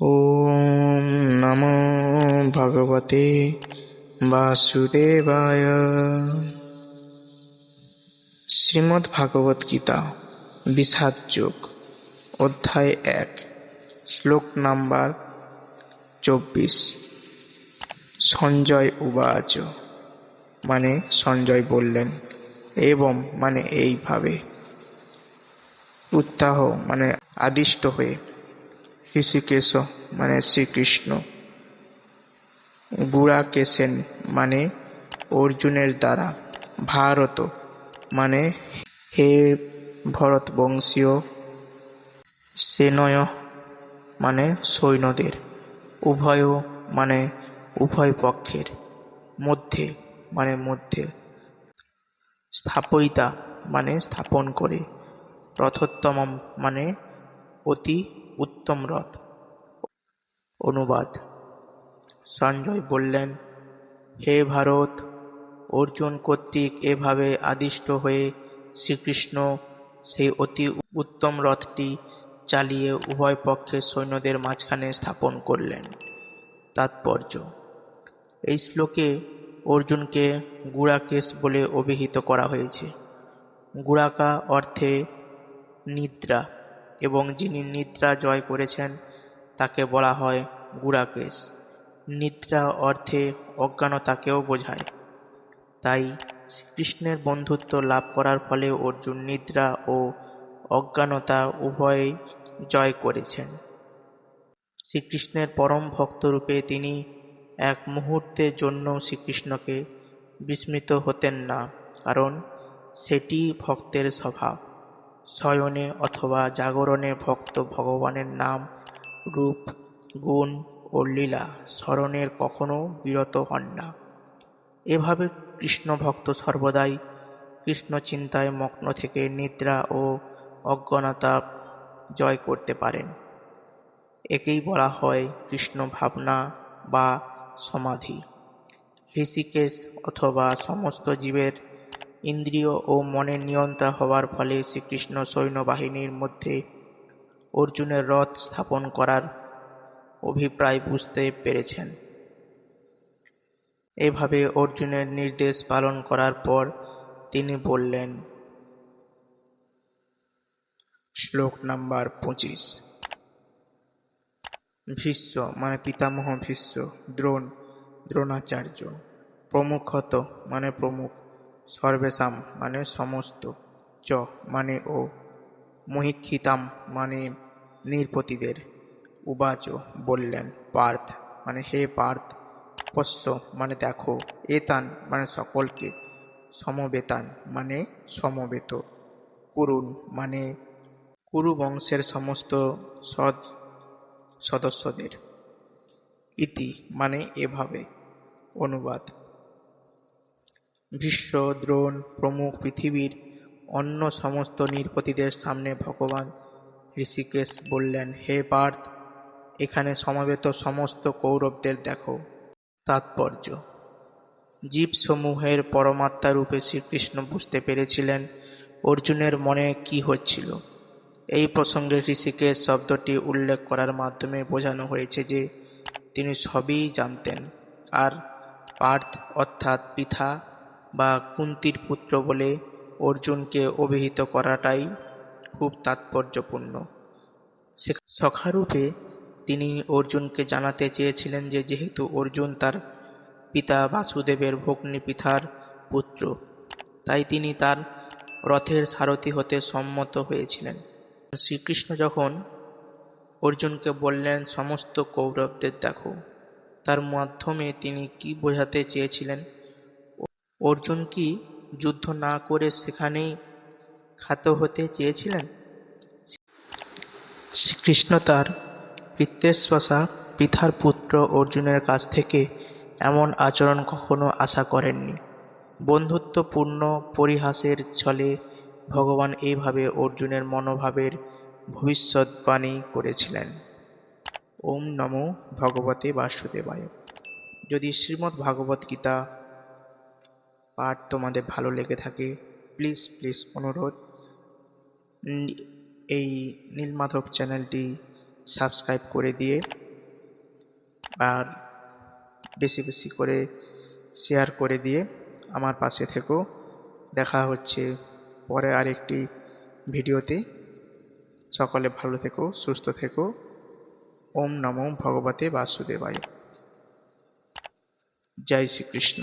ॐ नमो ভগবতে বাসুদেবায় শ্রীমদ্ ভাগবত গীতা বিষাদ যোগ অধ্যায় এক শ্লোক নাম্বার চব্বিশ সঞ্জয় উবাচ মানে সঞ্জয় বললেন এবং মানে এইভাবে উত্তাহ মানে আদিষ্ট হয়ে ঋষিকেশ মানে শ্রীকৃষ্ণ। গুড়াকেশেন মানে অর্জুনের দ্বারা। ভারত মানে হে ভরতবংশীয় সেনয় মানে সৈন্যদের। উভয় মানে উভয় পক্ষের মধ্যে মানে মধ্যে স্থাপয়িতা মানে স্থাপন করে। রথোত্তমম মানে অতি উত্তম রথ। অনুবাদ। সঞ্জয় বললেন, হে ভারত, অর্জুন কর্তৃক এভাবে আদিষ্ট হয়ে শ্রীকৃষ্ণ সেই অতি উত্তম রথটি চালিয়ে উভয় পক্ষের সৈন্যদের মাঝখানে স্থাপন করলেন। তাৎপর্য। এই শ্লোকে অর্জুনকে গুড়াকেশ বলে অভিহিত করা হয়েছে। গুড়াকা অর্থে নিদ্রা। এবং যিনি নিদ্রা জয় করেছেন, তাকে বলা হয় গুড়াকেশ নিদ্রা অর্থে অজ্ঞানতাকেও বোঝায়। তাই শ্রীকৃষ্ণের বন্ধুত্ব লাভ করার ফলে অর্জুন নিদ্রা ও অজ্ঞানতা উভয়েই জয় করেছেন। শ্রীকৃষ্ণের পরম ভক্তরূপে তিনি এক মুহূর্তের জন্য শ্রীকৃষ্ণকে বিস্মিত হতেন না, কারণ সেটি ভক্তের স্বভাব। শয়নে অথবা জাগরণে ভক্ত ভগবানের নাম, রূপ, গুণ ও লীলা স্মরণের কখনো বিরত হন না। এভাবে কৃষ্ণভক্ত সর্বদাই কৃষ্ণ চিন্তায় মগ্ন থেকে নিদ্রা ও অজ্ঞানতা জয় করতে পারেন। একেই বলা হয় কৃষ্ণ ভাবনা বা সমাধি। ঋষিকেশ অথবা সমস্ত জীবের ইন্দ্রিয় ও মনের নিয়ন্ত্রণ হওয়ার ফলে শ্রীকৃষ্ণ সৈন্যবাহিনীর মধ্যে অর্জুনের রথ স্থাপন করার অভিপ্রায় বুঝতে পেরেছেন। এভাবে অর্জুনের নির্দেশ পালন করার পর তিনি বললেন, শ্লোক নাম্বার পঁচিশ। ভীষ্ম মানে পিতামহ ভীষ্ম, দ্রোণ, দ্রোণাচার্য, প্রমুখত মানে প্রমুখ সর্বেশাম মানে সমস্ত, চ মানে ও, মহিক্ষিতাম মানে নৃপতিদের উবাচ বললেন পার্থ মানে হে পার্থ পশ্য মানে দেখো, এতান মানে সকলকে, সমবেতান মানে সমবেত, কুরুন মানে কুরু বংশের সমস্ত সদ, সদস্যদের, ইতি মানে এভাবে, অনুবাদ। ভীষ্ম দ্রোণ, প্রমুখ পৃথিবীর অন্য সমস্ত নৃপতিদের সামনে ভগবান ঋষিকেশ বললেন, হে পার্থ, এখানে সমবেত সমস্ত কৌরবদের দেখো। তাৎপর্য, জীবসমূহের পরমাত্মা রূপে শ্রীকৃষ্ণ বুঝতে পেরেছিলেন অর্জুনের মনে কি হচ্ছিল। এই প্রসঙ্গে ঋষিকেশ শব্দটি উল্লেখ করার মাধ্যমে বোঝানো হয়েছে যে তিনি সবই জানতেন। আর পার্থ অর্থাৎ পিতা বা কুন্তির পুত্র বলে অর্জুনকে অভিহিত করাটাই খুব তাৎপর্যপূর্ণ। সখারূপে তিনি অর্জুনকে জানাতে চেয়েছিলেন যে, যেহেতু অর্জুন তার পিতা বাসুদেবের ভগ্নী পিতার পুত্র, তাই তিনি তার রথের সারথি হতে সম্মত হয়েছিলেন। শ্রীকৃষ্ণ যখন অর্জুনকে বললেন, সমস্ত কৌরবদের দেখো, তার মাধ্যমে তিনি কি বোঝাতে চেয়েছিলেন অর্জুন কি যুদ্ধ না করে সেখানেই খাত হতে চেয়েছিলেন? শ্রীকৃষ্ণ তার পিতৃস্পশা পিতার পুত্র অর্জুনের কাছ থেকে এমন আচরণ কখনো আশা করেননি। বন্ধুত্বপূর্ণ পরিহাসের ছলে ভগবান এইভাবে অর্জুনের মনোভাবের ভবিষ্যৎবাণী করেছিলেন। ওম নমো ভগবতে বাসুদেবায়। যদি শ্রীমদ্ ভাগবত গীতা পাঠ তোমাদের ভালো লেগে থাকে প্লিজ প্লিজ অনুরোধ। এই নীলমাধব চ্যানেলটি সাবস্ক্রাইব করে দিয়ে আর বেশি বেশি করে শেয়ার করে দিয়ে আমার পাশে থেকো। দেখা হচ্ছে পরে আরেকটি ভিডিওতে। সকলে ভালো থেকো, সুস্থ থেকো। ওম নমো ভগবতে বাসুদেবায়। জয় শ্রীকৃষ্ণ।